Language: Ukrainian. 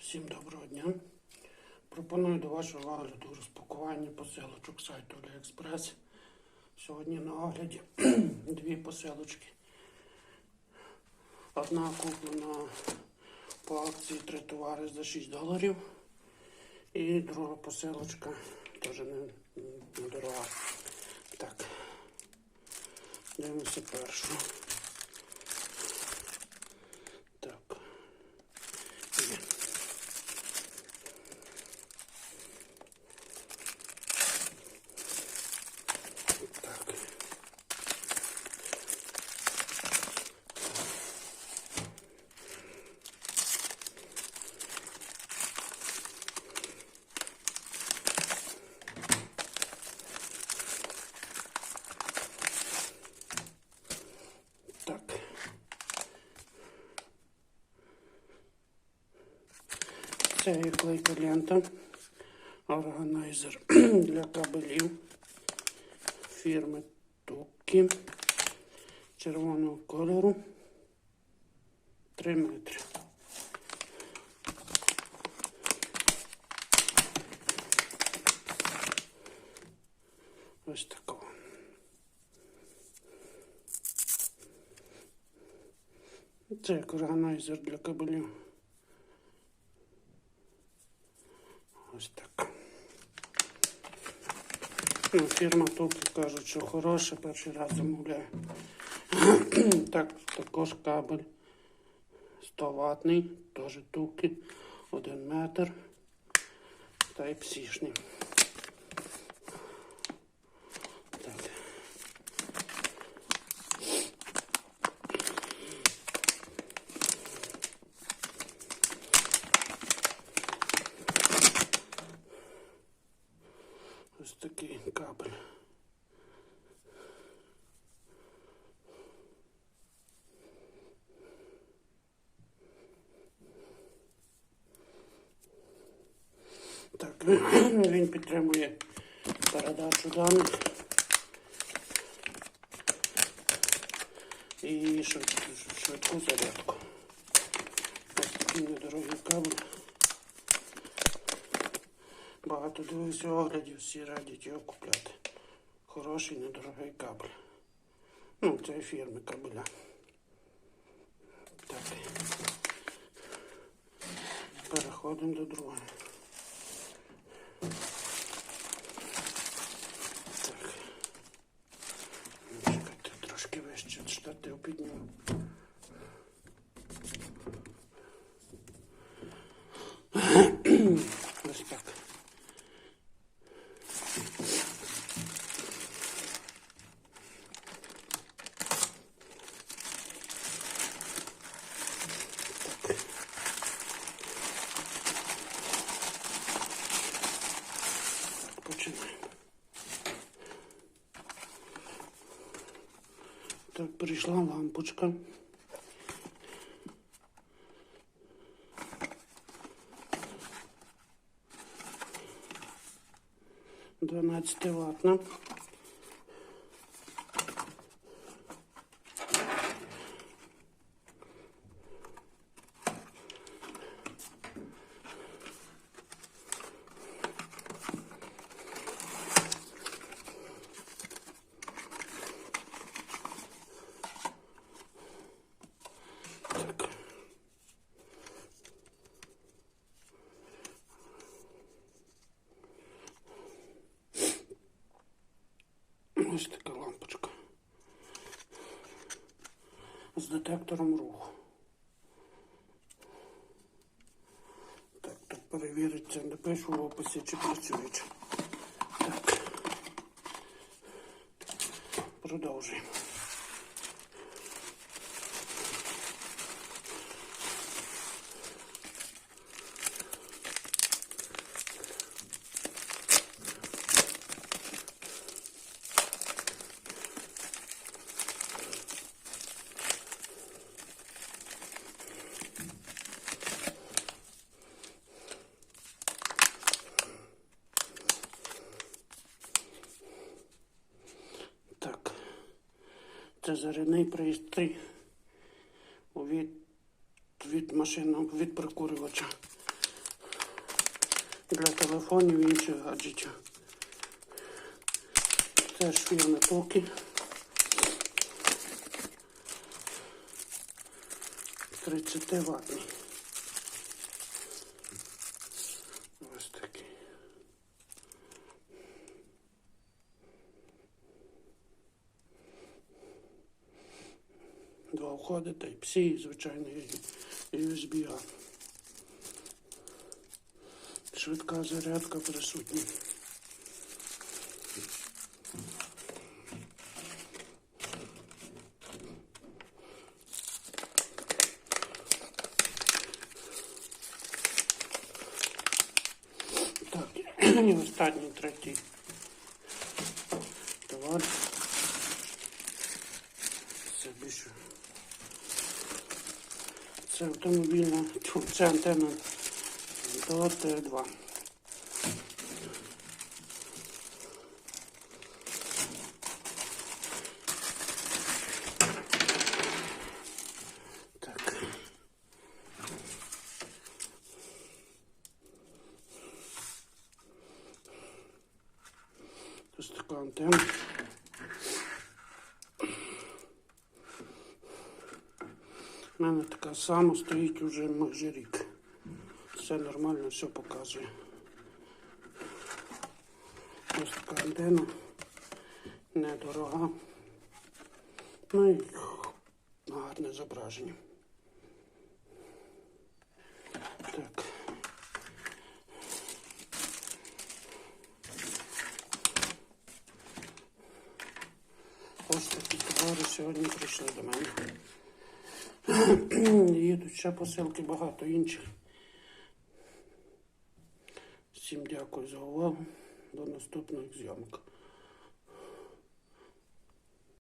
Всім доброго дня. Пропоную до вашого огляду розпакування посилочок сайту AliExpress. Сьогодні на огляді дві посилочки. Одна куплена по акції три товари за 6 доларів. І друга посилочка теж не, не дорога. Так. Дивимося першу. Так. Є. Так. Так. Це є клейка лента. Органайзер для кабелів фірми Туккі червоного кольору 3 метри. Ось такого. Це як органайзер для кабелів. Ось так. Ну, фірма тут кажуть, що хороша, перший раз замовляю. так, також кабель 100 ватний, теж туки, 1 метр. Type-C-шний. Так. Ось такий кабель. Так, він підтримує передачу даних і швид- швидку зарядку. Ось такий недорогий кабель. Багато дивився оглядів, всі радять його купляти. Хороший, недорогий кабель. Ну, це фірми кабеля. Так. Переходимо до другого. Так. Чекайте, трошки вище штатив підніму. Ось так. Починаємо. Так, прийшла лампочка. Дванадцяти ватна. Ось така лампочка. З детектором руху. Так, тут перевіриться, напишу в описі, чи працюють. Так. Продовжуємо. Так. Це зарядний пристрій від, від машинного від прикурювача. для телефонів і інших гаджетів. Теж фірми Токі. 30 ватний. Ось такий. Два входи Type-C і звичайний USB-A. Швидка зарядка присутня. Так, і останній третій товар. Це більше. Це автомобільна, це антенна до Т2. Ось така антенна. У мене така сама стоїть уже майже рік. Все нормально, все показує. Ось така антенна. Недорога. Ну і гарне зображення. Так. Ось такі товари сьогодні прийшли до мене. Їдуть ще посилки багато інших. Всім дякую за увагу. До наступних зйомок.